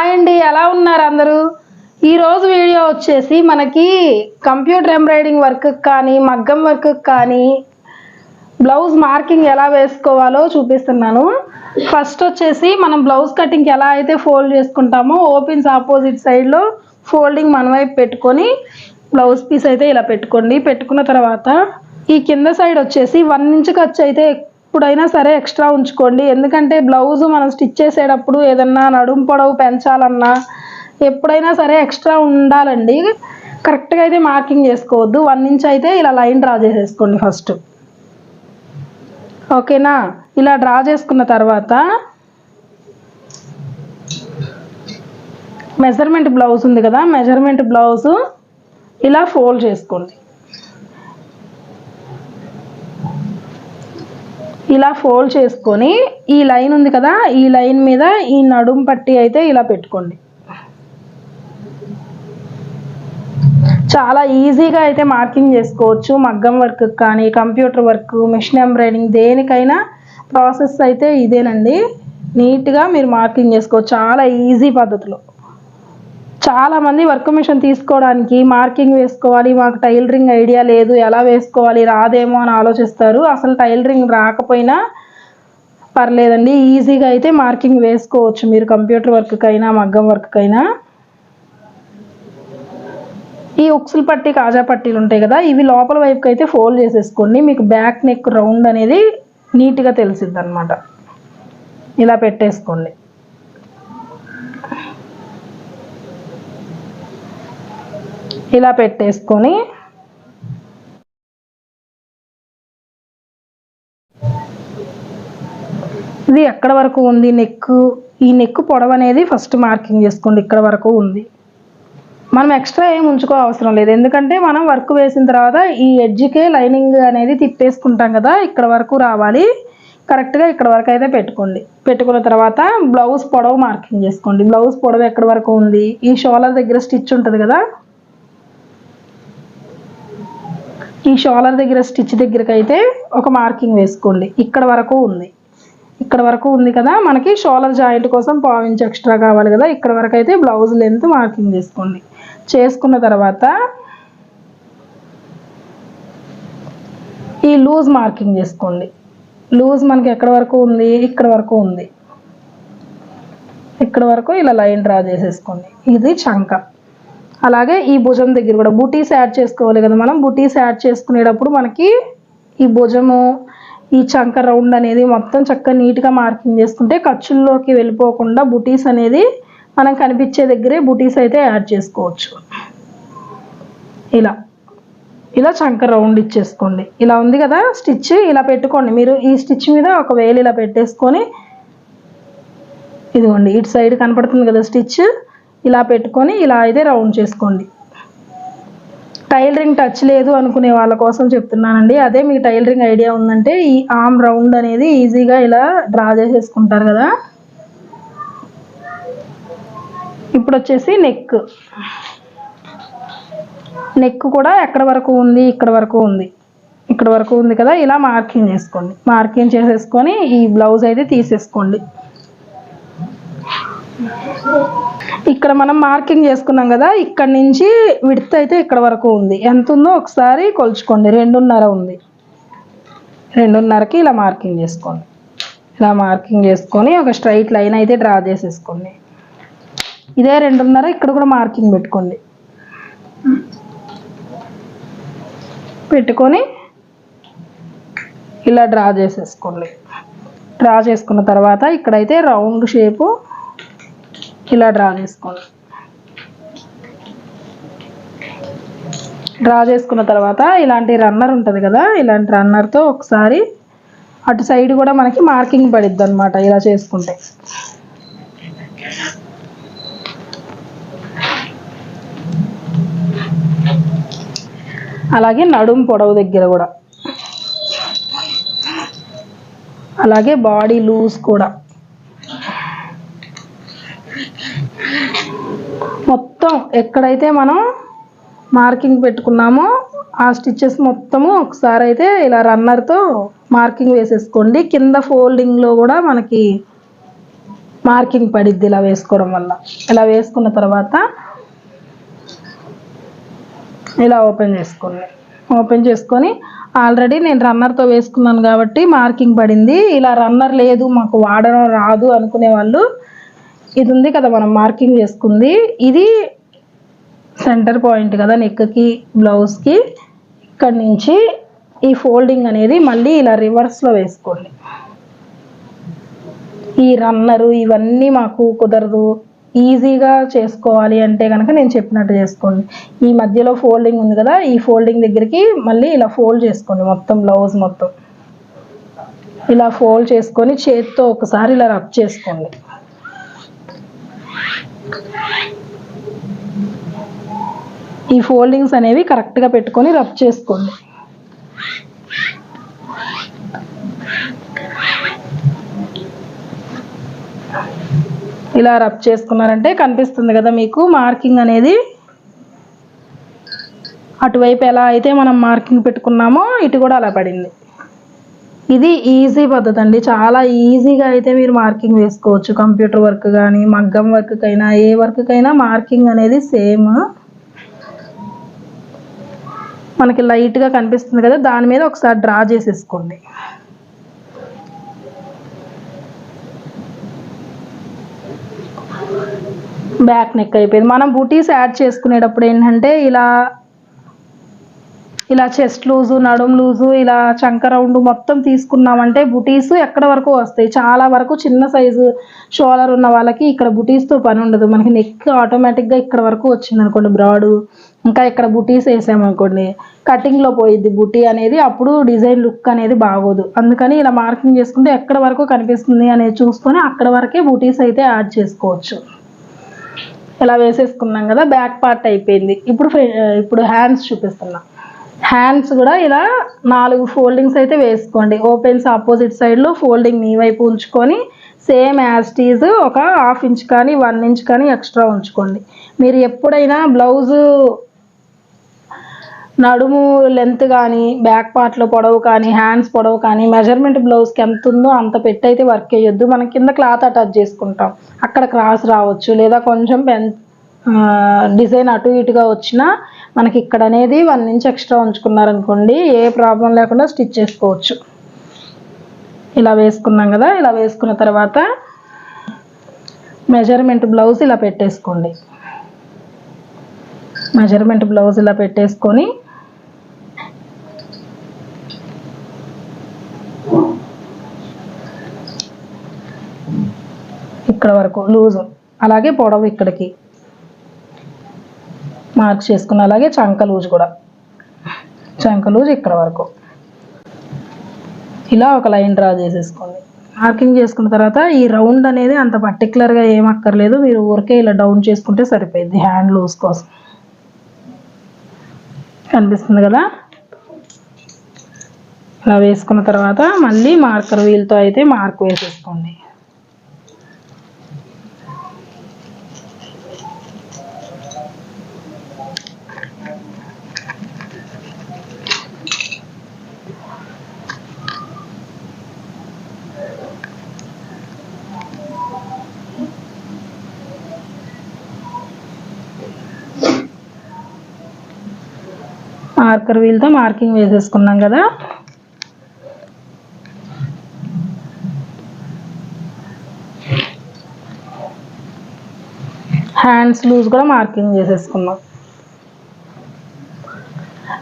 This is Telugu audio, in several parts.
హాయ్ అండి ఎలా ఉన్నారు అందరూ? ఈరోజు వీడియో వచ్చేసి మనకి కంప్యూటర్ ఎంబ్రాయిడింగ్ వర్క్ కానీ మగ్గం వర్క్ కానీ బ్లౌజ్ మార్కింగ్ ఎలా వేసుకోవాలో చూపిస్తున్నాను. ఫస్ట్ వచ్చేసి మనం బ్లౌజ్ కటింగ్ ఎలా అయితే ఫోల్డ్ చేసుకుంటామో ఓపెన్స్ ఆపోజిట్ సైడ్లో ఫోల్డింగ్ మన వైపు పెట్టుకొని బ్లౌజ్ పీస్ అయితే ఇలా పెట్టుకోండి. పెట్టుకున్న తర్వాత ఈ కింద సైడ్ వచ్చేసి వన్ ఇంచ్ ఖర్చు అయితే ఇప్పుడైనా సరే ఎక్స్ట్రా ఉంచుకోండి. ఎందుకంటే బ్లౌజ్ మనం స్టిచ్ చేసేటప్పుడు ఏదన్నా నడుము పొడవు పెంచాలన్నా ఎప్పుడైనా సరే ఎక్స్ట్రా ఉండాలండి. కరెక్ట్గా అయితే మార్కింగ్ చేసుకోవద్దు. వన్ ఇంచ్ అయితే ఇలా లైన్ డ్రా చేసేసుకోండి ఫస్ట్. ఓకేనా? ఇలా డ్రా చేసుకున్న తర్వాత మెజర్మెంట్ బ్లౌజ్ ఉంది కదా మెజర్మెంట్ బ్లౌజు ఇలా ఫోల్డ్ చేసుకోండి. ఇలా ఫోల్డ్ చేసుకొని ఈ లైన్ ఉంది కదా ఈ లైన్ మీద ఈ నడుం పట్టి అయితే ఇలా పెట్టుకోండి. చాలా ఈజీగా అయితే మార్కింగ్ చేసుకోవచ్చు మగ్గం వర్క్ కానీ కంప్యూటర్ వర్క్ మిషన్ ఎంబ్రాయిడింగ్ దేనికైనా ప్రాసెస్ అయితే ఇదేనండి. నీట్గా మీరు మార్కింగ్ చేసుకోవచ్చు చాలా ఈజీ పద్ధతిలో. చాలా మంది వర్క్ మిషన్ తీసుకోవడానికి మార్కింగ్ వేసుకోవాలి మాకు టైలరింగ్ ఐడియా లేదు ఎలా వేసుకోవాలి రాదేమో అని ఆలోచిస్తారు. అసలు టైలరింగ్ రాకపోయినా పర్లేదండి ఈజీగా అయితే మార్కింగ్ వేసుకోవచ్చు మీరు కంప్యూటర్ వర్క్కైనా మగ్గం వర్క్కైనా. ఈ ఉక్సులు పట్టి కాజా పట్టీలు ఉంటాయి కదా ఇవి లోపల వైపుకి అయితే ఫోల్డ్ చేసేసుకోండి. మీకు బ్యాక్ నెక్ రౌండ్ అనేది నీట్గా తెలిసిద్ది అనమాట ఇలా పెట్టేసుకోండి. ఇలా పెట్టేసుకొని ఇది ఎక్కడ వరకు ఉంది నెక్ ఈ నెక్ పొడవు అనేది ఫస్ట్ మార్కింగ్ చేసుకోండి ఇక్కడ వరకు ఉంది. మనం ఎక్స్ట్రా ఏం ఉంచుకో అవసరం లేదు. ఎందుకంటే మనం వర్క్ వేసిన తర్వాత ఈ ఎడ్జ్కే లైనింగ్ అనేది తిప్పేసుకుంటాం కదా ఇక్కడ వరకు రావాలి. కరెక్ట్గా ఇక్కడ వరకు అయితే పెట్టుకోండి. పెట్టుకున్న తర్వాత బ్లౌజ్ పొడవు మార్కింగ్ చేసుకోండి. బ్లౌజ్ పొడవు ఎక్కడ వరకు ఉంది? ఈ షోలర్ దగ్గర స్టిచ్ ఉంటుంది కదా ఈ షోలర్ దగ్గర స్టిచ్ దగ్గరకైతే అయితే ఒక మార్కింగ్ వేసుకోండి. ఇక్కడ వరకు ఉంది. ఇక్కడ వరకు ఉంది కదా మనకి షోలర్ జాయింట్ కోసం పావు ఎక్స్ట్రా కావాలి కదా ఇక్కడ వరకు అయితే బ్లౌజ్ లెంత్ మార్కింగ్ చేసుకోండి చేసుకున్న తర్వాత ఈ లూజ్ మార్కింగ్ చేసుకోండి లూజ్ మనకి ఎక్కడ వరకు ఉంది? ఇక్కడ వరకు ఉంది. ఇక్కడ వరకు ఇలా లైన్ డ్రా చేసేసుకోండి. ఇది చంక. అలాగే ఈ భుజం దగ్గర కూడా బుటీస్ యాడ్ చేసుకోవాలి కదా మనం. బుటీస్ యాడ్ చేసుకునేటప్పుడు మనకి ఈ భుజము ఈ చంక రౌండ్ అనేది మొత్తం చక్కగా నీట్గా మార్కింగ్ చేసుకుంటే ఖర్చుల్లోకి వెళ్ళిపోకుండా బుటీస్ అనేది మనం కనిపించే దగ్గరే బుటీస్ అయితే యాడ్ చేసుకోవచ్చు. ఇలా. ఇలా చంక రౌండ్ ఇచ్చేసుకోండి. ఇలా ఉంది కదా స్టిచ్ ఇలా పెట్టుకోండి. మీరు ఈ స్టిచ్ మీద ఒక వేలు ఇలా పెట్టేసుకొని ఇదిగోండి ఇటు సైడ్ కనపడుతుంది కదా స్టిచ్. ఇలా పెట్టుకొని ఇలా అయితే రౌండ్ చేసుకోండి. టైలరింగ్ టచ్ లేదు అనుకునే వాళ్ళ కోసం చెప్తున్నానండి. అదే మీకు టైలరింగ్ ఐడియా ఉందంటే ఈ ఆమ్ రౌండ్ అనేది ఈజీగా ఇలా డ్రా చేసేసుకుంటారు కదా. ఇప్పుడు వచ్చేసి నెక్. నెక్ కూడా ఎక్కడ వరకు ఉంది? ఇక్కడ వరకు ఉంది. ఇక్కడ వరకు ఉంది కదా? ఇలా మార్కింగ్ చేసుకోండి. మార్కింగ్ చేసేసుకొని ఈ బ్లౌజ్ అయితే తీసేసుకోండి. ఇక్కడ మనం మార్కింగ్ చేసుకున్నాం కదా ఇక్కడ నుంచి విడత్ అయితే ఇక్కడ వరకు ఉంది. ఎంత ఉందో ఒకసారి కొలుచుకోండి. రెండున్నర ఉంది. రెండున్నరకి ఇలా మార్కింగ్ చేసుకోండి. ఇలా మార్కింగ్ చేసుకొని ఒక స్ట్రైట్ లైన్ అయితే డ్రా చేసేసుకోండి. ఇదే రెండున్నర ఇక్కడ కూడా మార్కింగ్ పెట్టుకోండి. పెట్టుకొని ఇలా డ్రా చేసేసుకోండి. డ్రా చేసుకున్న తర్వాత ఇక్కడైతే రౌండ్ షేపు ఇలా డ్రా చేసుకోండి డ్రా చేసుకున్న తర్వాత ఇలాంటి రన్నర్ ఉంటుంది కదా ఇలాంటి రన్నర్తో ఒకసారి అటు సైడ్ కూడా మనకి మార్కింగ్ పడిద్ది అనమాట ఇలా చేసుకుంటే. అలాగే నడుం పొడవు దగ్గర కూడా. అలాగే బాడీ లూజ్ కూడా. మొత్తం ఎక్కడైతే మనం మార్కింగ్ పెట్టుకున్నామో ఆ స్టిచ్చెస్ మొత్తము ఒకసారి అయితే ఇలా రన్నర్తో మార్కింగ్ వేసేసుకోండి. కింద ఫోల్డింగ్లో కూడా మనకి మార్కింగ్ పడిద్ది ఇలా వేసుకోవడం వల్ల. ఇలా వేసుకున్న తర్వాత ఇలా ఓపెన్ చేసుకోండి. ఓపెన్ చేసుకొని ఆల్రెడీ నేను రన్నర్తో వేసుకున్నాను కాబట్టి మార్కింగ్ పడింది. ఇలా రన్నర్ లేదు మాకు వాడడం రాదు అనుకునే వాళ్ళు ఇది ఉంది కదా మనం మార్కింగ్ చేసుకుంది. ఇది సెంటర్ పాయింట్ కదా నెక్కి బ్లౌజ్కి. ఇక్కడి నుంచి ఈ ఫోల్డింగ్ అనేది మళ్ళీ ఇలా రివర్స్లో వేసుకోండి. ఈ రన్నరు ఇవన్నీ మాకు కుదరదు. ఈజీగా చేసుకోవాలి అంటే కనుక నేను చెప్పినట్టు చేసుకోండి. ఈ మధ్యలో ఫోల్డింగ్ ఉంది కదా ఈ ఫోల్డింగ్ దగ్గరికి మళ్ళీ ఇలా ఫోల్డ్ చేసుకోండి మొత్తం బ్లౌజ్ మొత్తం. ఇలా ఫోల్డ్ చేసుకొని చేతితో ఒకసారి ఇలా రబ్ చేసుకోండి. ఈ ఫోల్డింగ్స్ అనేవి కరెక్ట్గా పెట్టుకొని రబ్ చేసుకోండి. ఇలా రబ్ చేసుకున్నారంటే కనిపిస్తుంది కదా మీకు మార్కింగ్ అనేది అటువైపు ఎలా అయితే మనం మార్కింగ్ పెట్టుకున్నామో ఇటు కూడా అలా పడింది. ఇది ఈజీ పద్ధతి అండి చాలా ఈజీగా అయితే మీరు మార్కింగ్ వేసుకోవచ్చు. కంప్యూటర్ వర్క్ కానీ మగ్గం వర్క్కైనా ఏ వర్క్కైనా మార్కింగ్ అనేది సేమ్ మనకి లైట్గా కనిపిస్తుంది కదా దాని మీద ఒకసారి డ్రా చేసేసుకోండి. బ్యాక్ నెక్ అయిపోయింది. మనం బూటీస్ యాడ్ చేసుకునేటప్పుడు ఏంటంటే ఇలా ఇలా చెస్ట్ లూజు నడుం లూజు ఇలా చంక రౌండ్ మొత్తం తీసుకున్నామంటే బుటీస్ ఎక్కడ వరకు వస్తాయి? చాలా వరకు చిన్న సైజు షోలర్ ఉన్న వాళ్ళకి ఇక్కడ బుటీస్తో పని ఉండదు. మనకి నెక్ ఆటోమేటిక్గా ఇక్కడ వరకు వచ్చింది అనుకోండి బ్రాడు. ఇంకా ఇక్కడ బుటీస్ వేసామనుకోండి కటింగ్లో పోయిద్ది బుటీ అనేది అప్పుడు డిజైన్ లుక్ అనేది బాగోదు. అందుకని ఇలా మార్కింగ్ చేసుకుంటే ఎక్కడ వరకు కనిపిస్తుంది అనేది చూసుకొని అక్కడ వరకే బుటీస్ అయితే యాడ్ చేసుకోవచ్చు. ఇలా వేసేసుకున్నాం కదా బ్యాక్ పార్ట్ అయిపోయింది. ఇప్పుడు ఇప్పుడు హ్యాండ్స్ చూపిస్తున్నాం. హ్యాండ్స్ కూడా ఇలా నాలుగు ఫోల్డింగ్స్ అయితే వేసుకోండి. ఓపెన్స్ ఆపోజిట్ సైడ్లో ఫోల్డింగ్ మీ వైపు ఉంచుకొని సేమ్ యాస్టీజ్ ఒక హాఫ్ ఇంచ్ కానీ వన్ ఇంచ్ కానీ ఎక్స్ట్రా ఉంచుకోండి. మీరు ఎప్పుడైనా బ్లౌజు నడుము లెంత్ కానీ బ్యాక్ పార్ట్లో పొడవు కానీ హ్యాండ్స్ పొడవు కానీ మెజర్మెంట్ బ్లౌజ్కి ఎంత ఉందో అంత పెట్టి అయితే వర్క్ వేయొద్దు మనం కింద క్లాత్ అటాచ్ చేసుకుంటాం. అక్కడ క్రాస్ రావచ్చు. లేదా కొంచెం డిజైన్ అటు ఇటుగా వచ్చినా మనకి ఇక్కడ అనేది వన్ ఇంచ్ ఎక్స్ట్రా ఉంచుకున్నారనుకోండి ఏ ప్రాబ్లం లేకుండా స్టిచ్ చేసుకోవచ్చు. ఇలా వేసుకున్నాం కదా ఇలా వేసుకున్న తర్వాత మెజర్మెంట్ బ్లౌజ్ ఇలా పెట్టేసుకోండి. మెజర్మెంట్ బ్లౌజ్ ఇలా పెట్టేసుకొని ఇక్కడ వరకు లూజ్ అలాగే పొడవు ఇక్కడికి. మార్క్ చేసుకున్న అలాగే చంక లూజ్ కూడా. చంక లూజ్ ఇక్కడ వరకు. ఇలా ఒక లైన్ డ్రా చేసేసుకోండి. మార్కింగ్ చేసుకున్న తర్వాత ఈ రౌండ్ అనేది అంత పర్టికులర్గా ఏం అక్కర్లేదు. మీరు ఊరికే ఇలా డౌన్ చేసుకుంటే సరిపోయింది హ్యాండ్ లూజ్ కోసం. కనిపిస్తుంది కదా? ఇలా వేసుకున్న తర్వాత మళ్ళీ మార్కర్ వీల్తో అయితే మార్క్ వేసేసుకోండి. మార్కర్ వీల్తో మార్కింగ్ వేసేసుకున్నాం కదా. హ్యాండ్స్ లూజ్ కూడా మార్కింగ్ చేసేసుకున్నాం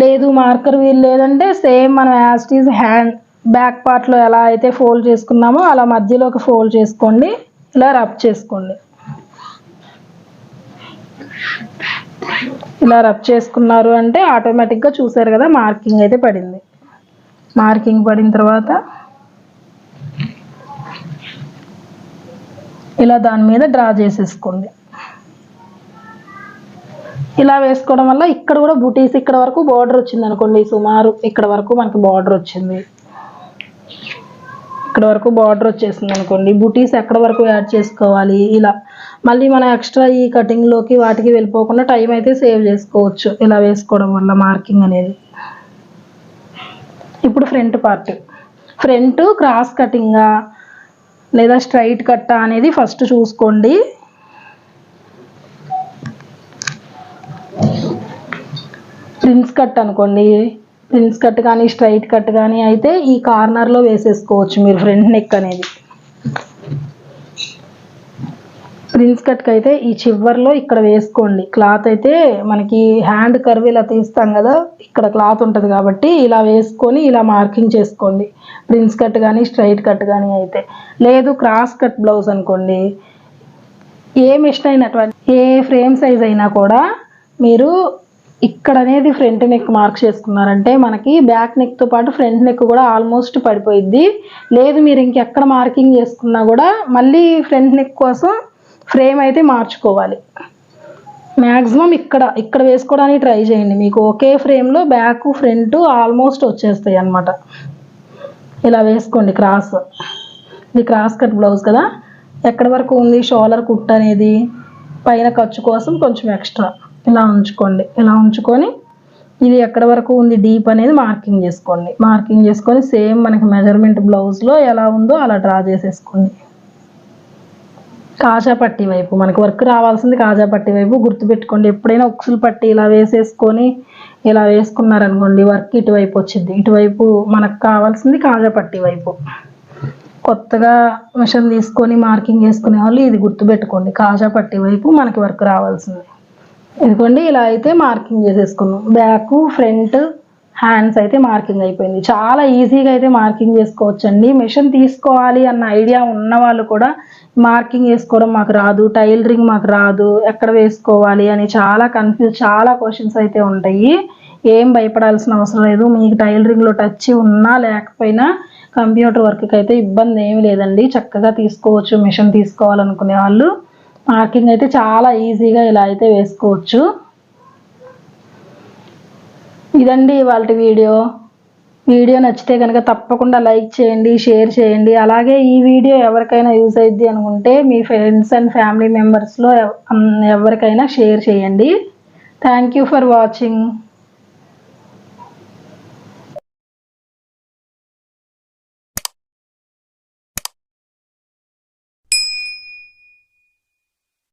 లేదు మార్కర్ వీల్ లేదంటే సేమ్ మనం యాస్టీజ్ హ్యాండ్ బ్యాక్ పార్ట్లో ఎలా అయితే ఫోల్డ్ చేసుకున్నామో అలా మధ్యలోకి ఫోల్డ్ చేసుకోండి ఇలా రబ్ చేసుకోండి. ఇలా రబ్ చేసుకున్నారు అంటే ఆటోమేటిక్గా చూసారు కదా మార్కింగ్ అయితే పడింది. మార్కింగ్ పడిన తర్వాత ఇలా దాని మీద డ్రా చేసేసుకోండి. ఇలా వేసుకోవడం వల్ల ఇక్కడ కూడా బుటీస్ ఇక్కడ వరకు బార్డర్ వచ్చింది అనుకోండి సుమారు ఇక్కడ వరకు మనకి బార్డర్ వచ్చింది. ఇక్కడ వరకు బార్డర్ వచ్చేసింది అనుకోండి బుటీస్ ఎక్కడ వరకు యాడ్ చేసుకోవాలి ఇలా మళ్ళీ మనం ఎక్స్ట్రా ఈ కటింగ్లోకి వాటికి వెళ్ళిపోకుండా టైం అయితే సేవ్ చేసుకోవచ్చు. ఇలా వేసుకోవడం వల్ల మార్కింగ్ అనేది. ఇప్పుడు ఫ్రంట్ పార్ట్ ఫ్రంట్ క్రాస్ కటింగా లేదా స్ట్రైట్ కట్టా అనేది ఫస్ట్ చూసుకోండి. ప్రిన్స్ కట్ అనుకోండి. ప్రిన్స్ కట్ కానీ స్ట్రైట్ కట్ కానీ అయితే ఈ కార్నర్లో వేసేసుకోవచ్చు మీరు ఫ్రంట్ నెక్ అనేది. ప్రిన్స్ కట్కి అయితే ఈ చివర్లో ఇక్కడ వేసుకోండి. క్లాత్ అయితే మనకి హ్యాండ్ కర్వ్ ఇలా తీస్తాం కదా ఇక్కడ క్లాత్ ఉంటుంది కాబట్టి ఇలా వేసుకొని ఇలా మార్కింగ్ చేసుకోండి. ప్రిన్స్ కట్ కానీ స్ట్రైట్ కట్ కానీ అయితే. లేదు క్రాస్ కట్ బ్లౌజ్ అనుకోండి. ఏ మిషన్ అయినటువంటి ఏ ఫ్రేమ్ సైజ్ అయినా కూడా మీరు ఇక్కడ అనేది ఫ్రంట్ నెక్ మార్క్ చేసుకున్నారంటే మనకి బ్యాక్ నెక్తో పాటు ఫ్రంట్ నెక్ కూడా ఆల్మోస్ట్ పడిపోయిద్ది. లేదు మీరు ఇంకెక్కడ మార్కింగ్ చేసుకున్నా కూడా మళ్ళీ ఫ్రంట్ నెక్ కోసం ఫ్రేమ్ అయితే మార్చుకోవాలి. మ్యాక్సిమం ఇక్కడ ఇక్కడ వేసుకోవడానికి ట్రై చేయండి. మీకు ఒకే ఫ్రేమ్లో బ్యాక్ ఫ్రంట్ ఆల్మోస్ట్ వచ్చేస్తాయి అన్నమాట. ఇలా వేసుకోండి క్రాస్. ఇది క్రాస్ కట్ బ్లౌజ్ కదా. ఎక్కడ వరకు ఉంది షోలర్ కుట్ అనేది? పైన ఖర్చు కోసం కొంచెం ఎక్స్ట్రా. ఇలా ఉంచుకోండి. ఇలా ఉంచుకొని ఇది ఎక్కడ వరకు ఉంది డీప్ అనేది మార్కింగ్ చేసుకోండి. మార్కింగ్ చేసుకొని సేమ్ మనకి మెజర్మెంట్ బ్లౌజ్లో ఎలా ఉందో అలా డ్రా చేసేసుకోండి. కాజా పట్టి వైపు మనకు వర్క్ రావాల్సింది కాజా పట్టి వైపు గుర్తుపెట్టుకోండి. ఎప్పుడైనా ఉక్సులు పట్టి ఇలా వేసేసుకొని ఇలా వేసుకున్నారనుకోండి వర్క్ ఇటువైపు వచ్చింది. ఇటువైపు మనకు కావాల్సింది కాజా పట్టి వైపు. కొత్తగా మిషన్ తీసుకొని మార్కింగ్ వేసుకునే వాళ్ళు ఇది గుర్తుపెట్టుకోండి. కాజా పట్టి వైపు మనకి వర్క్ రావాల్సింది. ఇదిగోండి ఇలా అయితే మార్కింగ్ చేసేసుకున్నాం. బ్యాక్ ఫ్రంట్ హ్యాండ్స్ అయితే మార్కింగ్ అయిపోయింది. చాలా ఈజీగా అయితే మార్కింగ్ చేసుకోవచ్చండి. మిషన్ తీసుకోవాలి అన్న ఐడియా ఉన్న వాళ్ళు కూడా మార్కింగ్ వేసుకోవడం మాకు రాదు. టైలరింగ్ మాకు రాదు. ఎక్కడ వేసుకోవాలి అని చాలా కన్ఫ్యూజ్ చాలా క్వశ్చన్స్ అయితే ఉంటాయి. ఏం భయపడాల్సిన అవసరం లేదు. మీకు టైలరింగ్లో టచ్ ఉన్నా లేకపోయినా కంప్యూటర్ వర్క్కి అయితే ఇబ్బంది ఏమి లేదండి. చక్కగా తీసుకోవచ్చు మిషన్ తీసుకోవాలనుకునే వాళ్ళు. మార్కింగ్ అయితే చాలా ఈజీగా ఇలా అయితే వేసుకోవచ్చు. ఇదండి వాళ్ళ వీడియో. వీడియో నచ్చితే కనుక తప్పకుండా లైక్ చేయండి షేర్ చేయండి. అలాగే ఈ వీడియో ఎవరికైనా యూజ్ అయ్యిద్ది అనుకుంటే మీ ఫ్రెండ్స్ అండ్ ఫ్యామిలీ మెంబర్స్లో ఎవరికైనా షేర్ చేయండి. Thank you for watching.